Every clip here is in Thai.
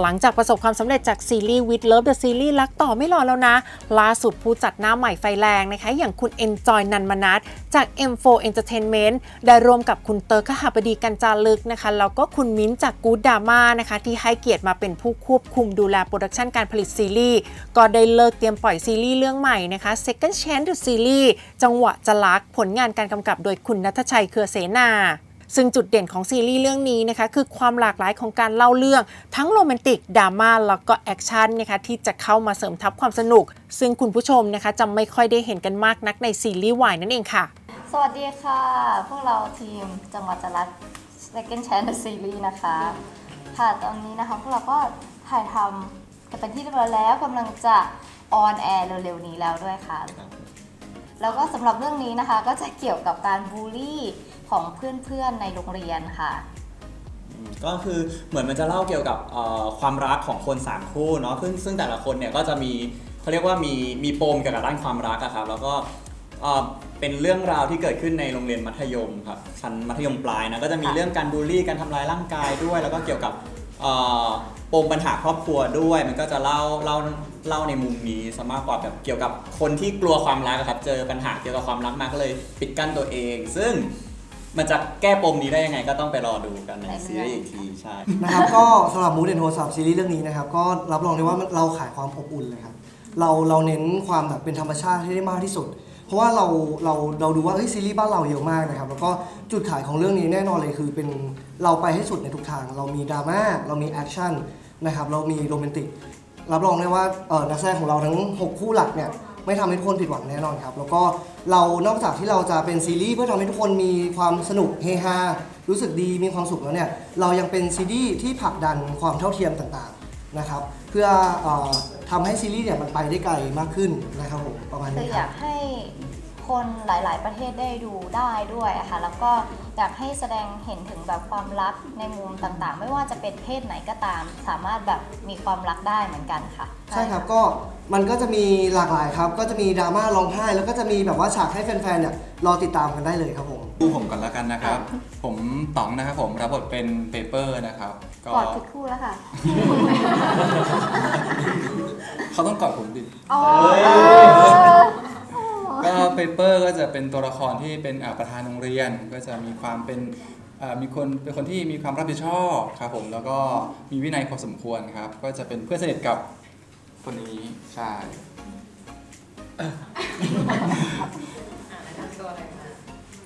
หลังจากประสบความสำเร็จจากซีรีส์ With Love the Series รักต่อไม่รอแล้วนะ ล่าสุดผู้จัดหน้าใหม่ไฟแรงนะคะ อย่างคุณ Enjoy นันมนัทจาก M4 Entertainment ได้ร่วมกับคุณเติร์กขหบดีกันจารึกนะคะ แล้วก็คุณมิ้นจากกูดดาม่านะคะ ที่ให้เกียรติมาเป็นผู้ควบคุมดูแลโปรดักชันการผลิตซีรีส์ก็ได้เลิกเตรียมปล่อยซีรีส์เรื่องใหม่นะคะ Second Chance the Series จังหวะจะรักผลงานการกำกับโดยคุณนัทชัยเครือเสนา ซึ่งจุดเด่นของซีรีส์เรื่องนี้นะคะคือความหลากหลายของการเล่าเรื่องทั้งโรแมนติกดราม่าแล้วก็แอคชั่นนะคะที่จะเข้ามาเสริมทับความสนุก ซึ่งคุณผู้ชมนะคะจะไม่ค่อยได้เห็นกันมากนักในซีรีส์วายนั่นเองค่ะ สวัสดีค่ะ พวกเราทีมจังหวัดจรัส Second Chance the Series นะคะ ค่ะตอนนี้นะคะพวกเราก็ถ่ายทำกันเป็นที่เรียบร้อยแล้วกำลังจะออนแอร์เร็วๆนี้แล้วด้วยค่ะ แล้วก็สำหรับเรื่องนี้นะคะก็จะเกี่ยวกับการบูลลี่ของเพื่อนๆในโรงเรียนค่ะอืมก็คือเหมือนมันจะเล่าเกี่ยวกับเอ่อความรักของคนสามคู่เนาะซึ่งซึ่งแต่ละคนเนี่ยก็จะมีเขาเรียกว่ามีมีปมเกี่ยวกับด้านความรักอะครับแล้วก็เอ่อเป็นเรื่องราวที่เกิดขึ้นในโรงเรียนมัธยมครับชั้นมัธยมปลายนะก็จะมีค่ะเรื่องการบูลลี่การทำร้ายร่างกายด้วย แล้วก็เกี่ยวกับเอ่อปมปัญหาครอบครัวด้วย มันก็จะเล่าเล่า เล่าในมุมนี้ซะมากกว่าแบบเกี่ยวกับคนที่กลัวความรักอะครับ เจอปัญหาเกี่ยวกับความรักมาก็เลยปิดกั้นตัวเอง ซึ่งมันจะแก้ปมนี้ได้ยังไงก็ต้องไปรอดูกันในซีรีส์อีกทีใช่ นะครับก็สำหรับมูดเดนโทรศัพท์ซีรีส์เรื่องนี้นะครับ ก็รับรองได้ว่ามันเราขายความอบอุ่นเลยครับ เราเราเน้นความแบบเป็นธรรมชาติให้ได้มากที่สุด เพราะว่าเราเราเราดูว่าเฮ้ยซีรีส์บ้านเราเยอะมากนะครับ แล้วก็จุดขายของเรื่องนี้แน่นอนเลยคือเป็นเราไปให้สุดในทุกทาง เรามีดราม่าเรามีแอคชั่นนะครับเรามีโรแมนติก รับรองได้ว่าเอ่อนักแสดงของเราทั้ง 6 คู่หลักเนี่ยไม่ทำให้ทุกคนผิดหวังแน่นอนครับ แล้วก็เรานอกจากที่เราจะเป็นซีรีส์เพื่อทำให้ทุกคนมีความสนุกเฮฮารู้สึกดีมีความสุขแล้วเนี่ยเรายังเป็นซีรีส์ที่ผลักดันความเท่าเทียมต่างๆนะครับเพื่อเออทำให้ซีรีส์เนี่ยมันไปได้ไกลมากขึ้นนะครับผมประมาณนี้อคยาบ กให้ คนหลาย ๆ ประเทศได้ดูได้ด้วยอะค่ะแล้วก็อยากให้แสดงเห็นถึงแบบความรักในมุมต่างๆ ไม่ว่าจะเป็นเพศไหนก็ตาม สามารถแบบมีความรักได้เหมือนกันค่ะ ใช่ครับก็มันก็จะมีหลากหลายครับ ก็จะมีดราม่าร้องไห้ แล้วก็จะมีแบบว่าฉากให้แฟนๆเนี่ยรอติดตามกันได้เลยครับผม ดูผมก่อนแล้วกันนะครับ ผมต๋องนะครับผมรับบทเป็นเปเปอร์นะครับ ก็กอดผิดคู่แล้วค่ะเขาต้องกอดผมดิอ๋อก็ เปเปอร์ก็จะเป็นตัวละครที่เป็นประธานโรงเรียน ก็จะมีความเป็นมีคนเป็นคนที่มีความรับผิดชอบครับผมแล้วก็มีวินัยพอสมควรครับ ก็จะเป็นเพื่อนสนิทกับคนนี้ใช่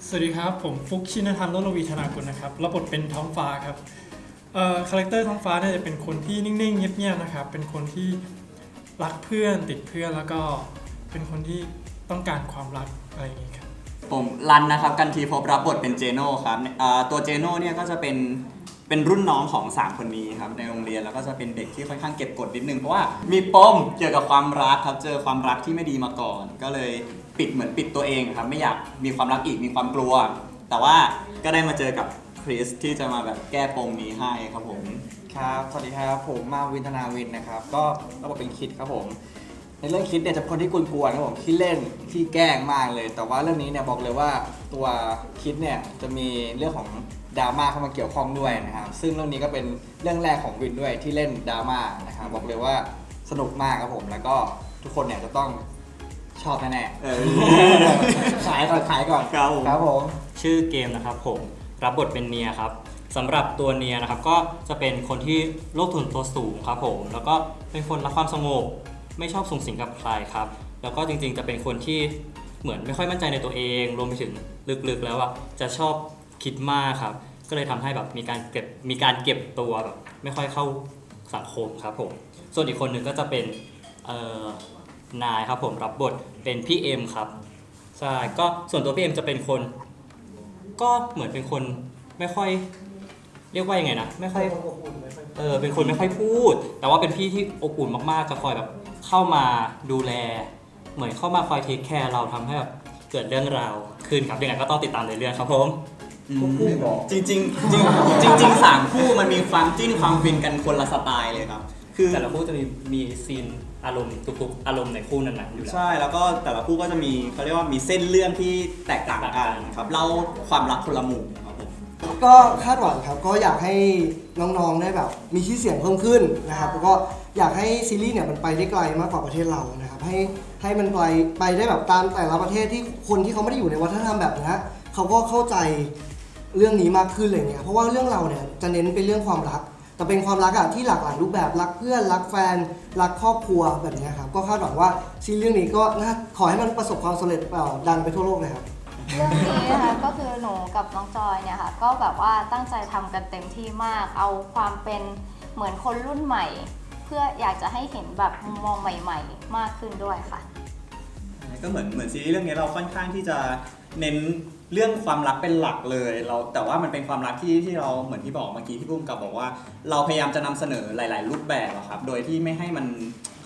สวัสดีครับ ผมฟุกชินธรรมโลลวีธนากุลนะครับรับบทเป็นท้องฟ้าครับเอ่อคาแรคเตอร์ท้องฟ้าเนี่ยจะเป็นคนที่นิ่งๆเงียบๆนะครับเป็นคนที่รักเพื่อนติดเพื่อนแล้วก็เป็นคนที่ ต้องการความรักอะไรอย่างนี้ครับผมรันนะครับกันทีพบรับบทเป็นเจโน่ครับเอ่อตัวเจโน่เนี่ยก็จะเป็นเป็นรุ่นน้องของ 3 คนนี้ครับในโรงเรียนแล้วก็จะเป็นเด็กที่ค่อนข้างเก็บกดนิดนึงเพราะว่ามีปมเกี่ยวกับความรักครับเจอความรักที่ไม่ดีมาก่อน ก็เลยปิดเหมือนปิดตัวเองครับไม่อยากมีความรักอีกมีความกลัว แต่ว่าก็ได้มาเจอกับคริสที่จะมาแบบแก้ปมนี้ให้ครับผม ครับ สวัสดีครับ ผมมาวินธนาวินนะครับ ก็รับบทเป็นคิดครับผม ในเรื่องคิดเนี่ยจะเป็นคนที่กวนๆครับผมที่เล่นที่แกล้งมากเลย แต่ว่าเรื่องนี้เนี่ยบอกเลยว่าตัวคิดเนี่ยจะมีเรื่องของดราม่าเข้ามาเกี่ยวข้องด้วยนะครับซึ่งเรื่องนี้ก็เป็นเรื่องแรกของวินด้วยที่เล่นดราม่านะครับบอกเลยว่าสนุกมากครับผม แล้วก็ทุกคนเนี่ยจะต้องชอบแน่เออ ๆขายก่อนขายก่อนครับผม ครับผม ชื่อเกมนะครับผมรับบทเป็นเนียครับสำหรับตัวเนียนะครับก็จะเป็นคนที่โลกทุนตัวสูงครับผม แล้วก็เป็นคนรักความสงบ ไม่ชอบสูงสิงกับใครครับ แล้วก็จริงๆจะเป็นคนที่เหมือนไม่ค่อยมั่นใจในตัวเอง รวมไปถึงลึกๆแล้วอะจะชอบคิดมากครับ ก็เลยทำให้แบบมีการเก็บมีการเก็บตัวแบบไม่ค่อยเข้าสังคมครับผม ส่วนอีกคนหนึ่งก็จะเป็นนายครับผมรับบทเป็นพี่เอ็มครับใช่ก็ส่วนตัวพี่เอ็มจะเป็นคน ก็เหมือนเป็นคนไม่ค่อย เรียกว่ายังไงนะไม่ค่อยเออเป็นคนไม่ค่อยพูด แต่ว่าเป็นพี่ที่อบอุ่นมากๆจะคอยแบบเข้ามาดูแล เหมือนเข้ามาคอยเทคแคร์เราทำให้แบบเกิดเรื่องราวขึ้นครับยังไงก็ต้องติดตามในเรื่องครับผมจริงๆจริงๆจริงๆจริงๆสามคู่มันมีความจิ้นความฟินกันคนละสไตล์เลยครับ คือแต่ละคู่จะมีมีซีนอารมณ์ทุกๆอารมณ์ในคู่นั้นๆอยู่แล้วใช่แล้วก็แต่ละคู่ก็จะมีเขาเรียกว่ามีเส้นเรื่องที่แตกต่างกันครับเล่าความรักคนละมุมครับผม ก็คาดหวังครับก็อยากให้น้องๆได้แบบ มีชื่อเสียงเพิ่มขึ้นนะครับแล้วก็อยากให้ซีรีส์เนี่ยมันไปได้ไกลมากกว่าประเทศเรานะครับให้ให้มันไปไปได้แบบตามแต่ละประเทศที่คนที่เขาไม่ได้อยู่ในวัฒนธรรมแบบนี้เขาก็เข้าใจเรื่องนี้มากขึ้นอะไรเงี้ยเพราะว่าเรื่องเราเนี่ยจะเน้นเป็นเรื่องความรัก แต่เป็นความรักอะที่หลากหลายรูปแบบรักเพื่อนรักแฟนรักครอบครัวแบบนี้ครับก็คาดหวังว่าซีรีส์เรื่องนี้ก็น่าขอให้มันประสบความสำเร็จดังไปทั่วโลกเลยครับ เรื่องนี้นะคะก็คือหนูกับน้องจอยเนี่ยค่ะก็แบบว่าตั้งใจทำกันเต็มที่มาก เอาความเป็นเหมือนคนรุ่นใหม่ เพื่ออยากจะให้เห็นแบบมุมมองใหม่ ๆ มากขึ้นด้วยค่ะ ก็เหมือนเหมือนซีรีส์เรื่องนี้เราค่อนข้างที่จะเน้นเรื่องความรักเป็นหลักเลย เราแต่ว่ามันเป็นความรักที่ที่เราเหมือนที่บอกเมื่อกี้ที่พุ่มกับบอกว่า เราพยายามจะนำเสนอหลาย ๆ รูปแบบอะครับโดยที่ไม่ให้มัน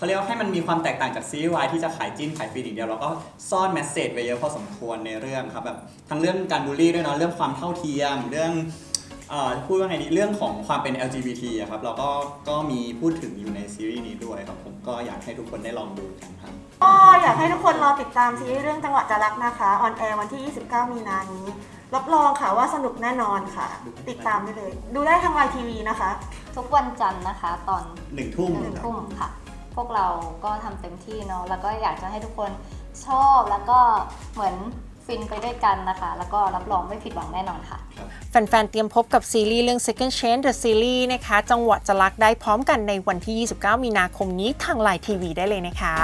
เขาเรียกว่าให้มันมีความแตกต่างจากซีรีส์วายที่จะขายจิ้นขายฟีดอย่างเดียวแล้วก็ซ่อนแมสเซจไว้เยอะพอสมควรในเรื่องครับแบบทั้งเรื่องการบูลลี่ด้วยเนาะเรื่องความเท่าเทียมเรื่องเอ่อพูดว่าไงดีเรื่องของความเป็น LGBT อะครับเราก็ก็มีพูดถึงอยู่ในซีรีส์นี้ด้วยครับผมก็อยากให้ทุกคนได้ลองดูกันครับ ก็อยากให้ทุกคนรอติดตามซีรีส์เรื่องจังหวะจะรักนะคะออนแอร์วันที่ 29 มีนานี้ รับรองค่ะว่าสนุกแน่นอนค่ะ ติดตามได้เลย ดูได้ทางไลน์ทีวีนะคะ ทุกวันจันทร์นะคะ ตอนหนึ่งทุ่มหนึ่งทุ่มค่ะ พวกเราก็ทำเต็มที่เนาะแล้วก็อยากจะให้ทุกคนชอบแล้วก็เหมือนฟินไปด้วยกันนะคะ แล้วก็รับรองไม่ผิดหวังแน่นอนค่ะ แฟนๆ เตรียมพบกับซีรีส์เรื่อง Second Chance The Series นะคะ จังหวะจะรักได้พร้อมกันในวันที่ 29 มีนาคมนี้ทางไลน์ทีวีได้เลยนะคะ